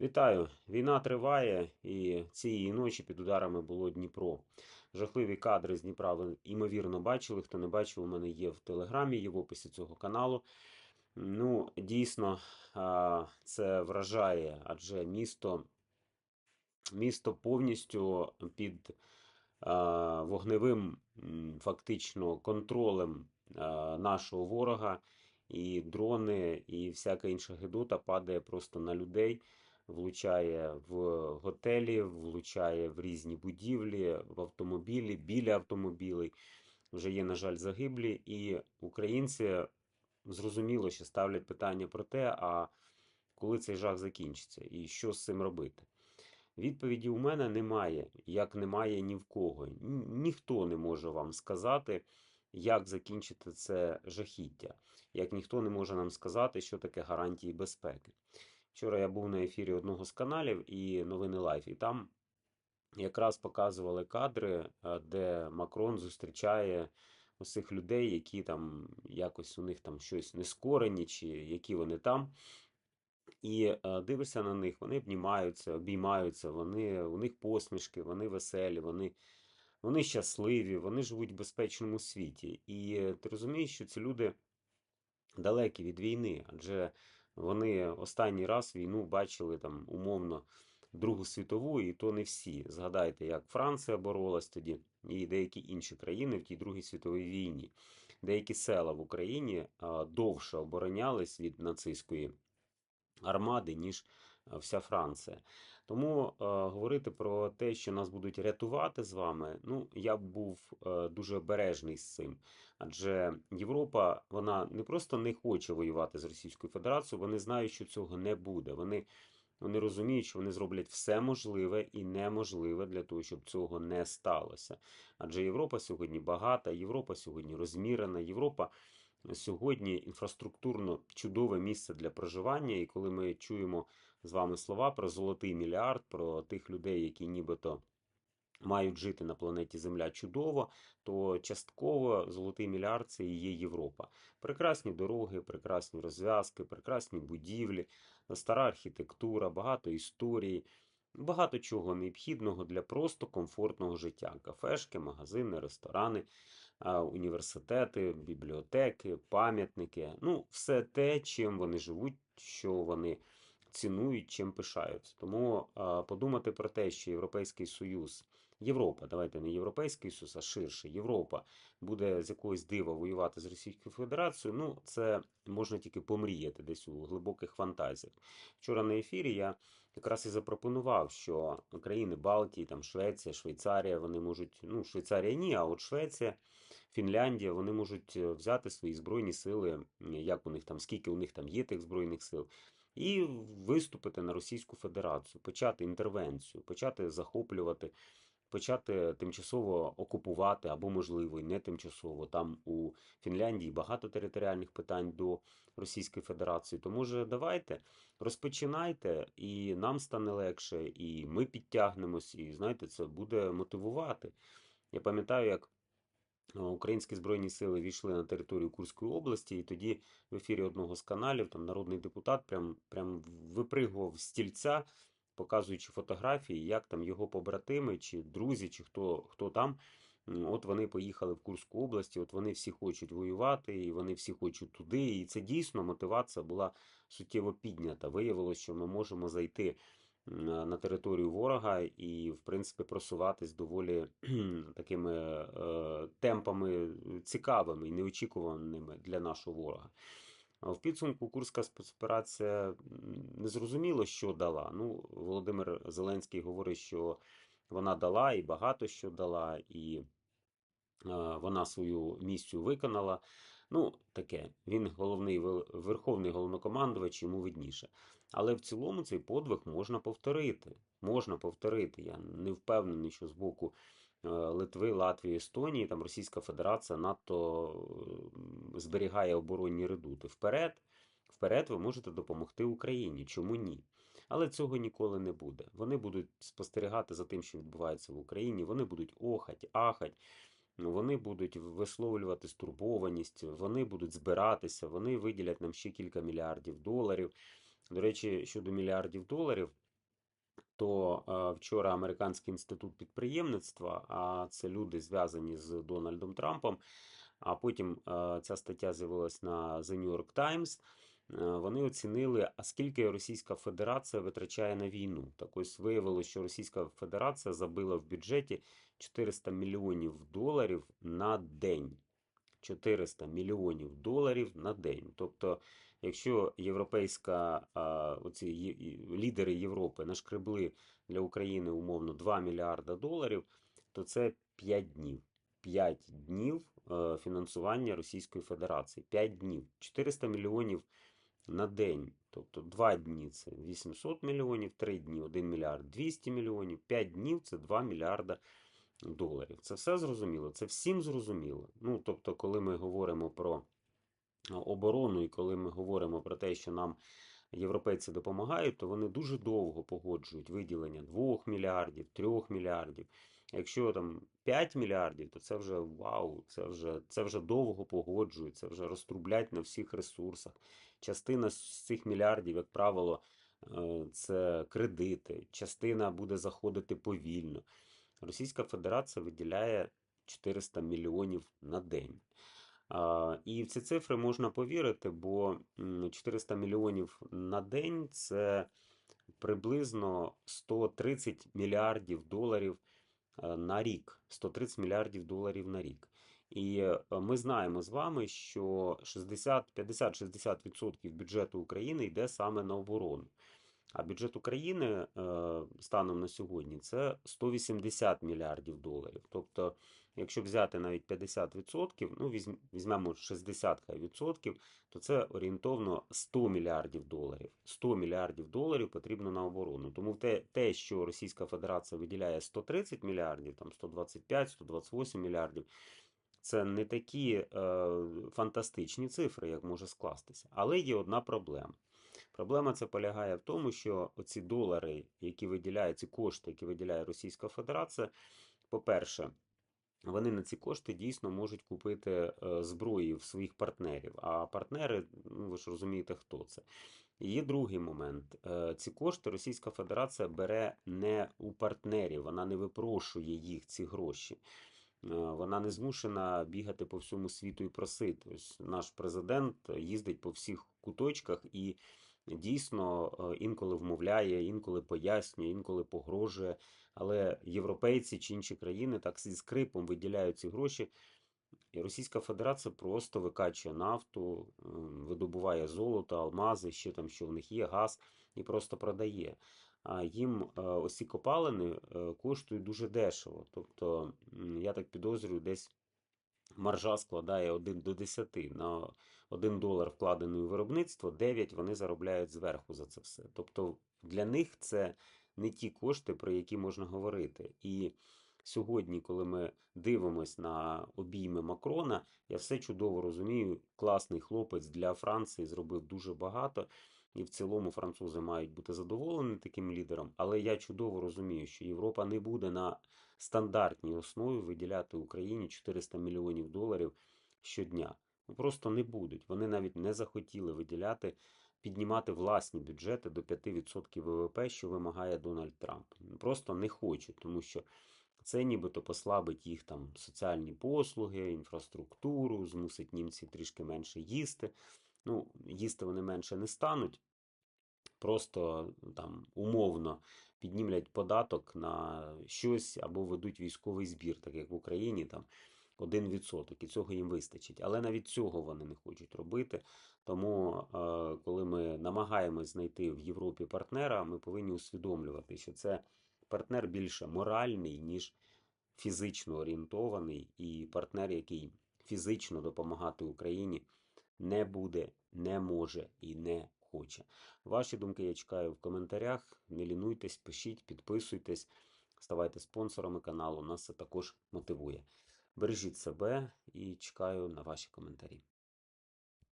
Вітаю! Війна триває, і цієї ночі під ударами було Дніпро. Жахливі кадри з Дніпра ви ймовірно бачили. Хто не бачив, у мене є в телеграмі, є в описі цього каналу. Ну, дійсно, це вражає, адже місто, місто повністю під вогневим фактично контролем нашого ворога, і дрони, і всяка інша гидота падає просто на людей влучає в готелі, влучає в різні будівлі, в автомобілі, біля автомобілей. Вже є, на жаль, загиблі, і українці зрозуміло, що ставлять питання про те, а коли цей жах закінчиться і що з цим робити. Відповіді у мене немає, як немає ні в кого. Ніхто не може вам сказати, як закінчити це жахіття, як ніхто не може нам сказати, що таке гарантії безпеки. Вчора я був на ефірі одного з каналів і новини Лайф, і там якраз показували кадри, е, де Макрон зустрічає усіх людей, які там якось у них там щось нескорені, чи які вони там. І е, дивишся на них, вони обнімаються, обіймаються, вони, у них посмішки, вони веселі, вони, вони щасливі, вони живуть в безпечному світі. І ти розумієш, що ці люди далекі від війни, адже вони останній раз війну бачили там умовно Другу світову, і то не всі. Згадайте, як Франція боролась тоді, і деякі інші країни в тій Другій світовій війні. Деякі села в Україні довше оборонялись від нацистської армади, ніж вся Франція. Тому е, говорити про те, що нас будуть рятувати з вами, ну я б був е, дуже обережний з цим. Адже Європа вона не просто не хоче воювати з Російською Федерацією, вони знають, що цього не буде. Вони, вони розуміють, що вони зроблять все можливе і неможливе для того, щоб цього не сталося. Адже Європа сьогодні багата, Європа сьогодні розмірена, Європа сьогодні інфраструктурно чудове місце для проживання. І коли ми чуємо з вами слова про золотий мільярд, про тих людей, які нібито мають жити на планеті Земля чудово, то частково золотий мільярд це і є Європа. Прекрасні дороги, прекрасні розв'язки, прекрасні будівлі, стара архітектура, багато історій. Багато чого необхідного для просто комфортного життя: кафешки, магазини, ресторани, університети, бібліотеки, пам'ятники. Ну, все те, чим вони живуть, що вони цінують, чим пишаються. Тому подумати про те, що Європейський Союз, Європа, давайте не Європейський Союз, а ширше, Європа буде з якогось дива воювати з Російською Федерацією. Ну, це можна тільки помріяти десь у глибоких фантазіях. Вчора на ефірі я якраз і запропонував, що країни Балтії, там Швеція, Швейцарія, вони можуть, ну, Швейцарія ні, а от Швеція, Фінляндія, вони можуть е, взяти свої збройні сили, як у них там, скільки у них там є тих збройних сил, і виступити на Російську Федерацію, почати інтервенцію, почати захоплювати, почати тимчасово окупувати, або, можливо, і не тимчасово. Там у Фінляндії багато територіальних питань до Російської Федерації. То може давайте розпочинайте, і нам стане легше, і ми підтягнемось, і знаєте, це буде мотивувати. Я пам'ятаю, як українські збройні сили війшли на територію Курської області, і тоді в ефірі одного з каналів там народний депутат прям, прям випригував з стільця, показуючи фотографії, як там його побратими, чи друзі, чи хто, хто там. От вони поїхали в Курську область, от вони всі хочуть воювати, і вони всі хочуть туди. І це дійсно мотивація була суттєво піднята. Виявилося, що ми можемо зайти на територію ворога і, в принципі, просуватись доволі такими е, темпами цікавими і неочікуваними для нашого ворога. В підсумку Курська спецоперація м, не зрозуміло, що дала. Ну, Володимир Зеленський говорить, що вона дала і багато що дала, і е, вона свою місію виконала. Ну, таке, він головний верховний головнокомандувач, йому видніше. Але в цілому цей подвиг можна повторити. Можна повторити. Я не впевнений, що з боку е, Литви, Латвії, Естонії там Російська Федерація надто е, зберігає оборонні редути. Вперед, вперед ви можете допомогти Україні. Чому ні? Але цього ніколи не буде. Вони будуть спостерігати за тим, що відбувається в Україні. Вони будуть охать, ахать. Вони будуть висловлювати стурбованість, вони будуть збиратися, вони виділять нам ще кілька мільярдів доларів. До речі, щодо мільярдів доларів, то е, вчора Американський інститут підприємництва, а це люди зв'язані з Дональдом Трампом. А потім е, ця стаття з'явилась на The New York Times. Е, Вони оцінили, а скільки Російська Федерація витрачає на війну. Так ось виявилося, що Російська Федерація забила в бюджеті 400 мільйонів доларів на день. 400 мільйонів доларів на день. Тобто, якщо європейська оці лідери Європи нашкребли для України умовно 2 мільярда доларів, то це 5 днів. 5 днів е, фінансування Російської Федерації. 5 днів. 400 мільйонів на день. Тобто 2 дні це 800 мільйонів, 3 дні 1 мільярд 200 мільйонів, 5 днів це 2 мільярда доларів. Це все зрозуміло, це всім зрозуміло. Ну, тобто, коли ми говоримо про оборону і коли ми говоримо про те, що нам європейці допомагають, то вони дуже довго погоджують виділення 2 мільярдів, 3 мільярдів. Якщо там 5 мільярдів, то це вже вау, це вже, це вже довго погоджують, це вже розтрублять на всіх ресурсах. Частина з цих мільярдів, як правило, е, це кредити, частина буде заходити повільно. Російська Федерація виділяє 400 мільйонів на день. І в ці цифри можна повірити, бо 400 мільйонів на день це приблизно 130 мільярдів доларів на рік. 130 мільярдів доларів на рік. І е, ми знаємо з вами, що 60, 50-60% бюджету України йде саме на оборону. А бюджет України е, станом на сьогодні це 180 мільярдів доларів. Тобто, якщо взяти навіть 50%, ну візьмемо 60 хай відсотків, то це орієнтовно 100 мільярдів доларів. 100 мільярдів доларів потрібно на оборону. Тому те, те, що Російська Федерація виділяє 130 мільярдів, там 125, 128 мільярдів, це не такі е, фантастичні цифри, як може скластися. Але є одна проблема. Проблема це полягає в тому, що оці долари, які виділяє, ці кошти, які виділяє Російська Федерація, по-перше, вони на ці кошти дійсно можуть купити е, зброї в своїх партнерів. А партнери, ну ви ж розумієте, хто це. Є другий момент. Е, Ці кошти Російська Федерація бере не у партнерів, вона не випрошує їх, ці гроші. Е, Вона не змушена бігати по всьому світу і просити. Ось наш президент їздить по всіх куточках і дійсно е, інколи вмовляє, інколи пояснює, інколи погрожує. Але європейці чи інші країни так зі скрипом виділяють ці гроші. І Російська Федерація просто викачує нафту, видобуває золото, алмази, що там, що в них є, газ, і просто продає. А їм е, ось ці копалини е, коштують дуже дешево. Тобто, я так підозрюю, десь маржа складає 1 до 10. На 1 долар вкладений у виробництво, 9 вони заробляють зверху за це все. Тобто для них це не ті кошти, про які можна говорити. І сьогодні, коли ми дивимось на обійми Макрона, я все чудово розумію. Класний хлопець для Франції зробив дуже багато. І в цілому французи мають бути задоволені таким лідером. Але я чудово розумію, що Європа не буде на стандартній основі виділяти Україні 400 мільйонів доларів щодня. Просто не будуть. Вони навіть не захотіли виділяти, піднімати власні бюджети до 5% ВВП, що вимагає Дональд Трамп. Просто не хочуть, тому що це нібито послабить їх там соціальні послуги, інфраструктуру, змусить німців трішки менше їсти. Ну, їсти вони менше не стануть, просто там умовно піднімлять податок на щось або ведуть військовий збір, так як в Україні там 1%, і цього їм вистачить. Але навіть цього вони не хочуть робити. Тому, е, коли ми намагаємось знайти в Європі партнера, ми повинні усвідомлювати, що це партнер більше моральний, ніж фізично орієнтований, і партнер, який фізично допомагати Україні не буде, не може і не хоче. Ваші думки я чекаю в коментарях. Не лінуйтесь, пишіть, підписуйтесь, ставайте спонсорами каналу. Нас це також мотивує. Бережіть себе і чекаю на ваші коментарі.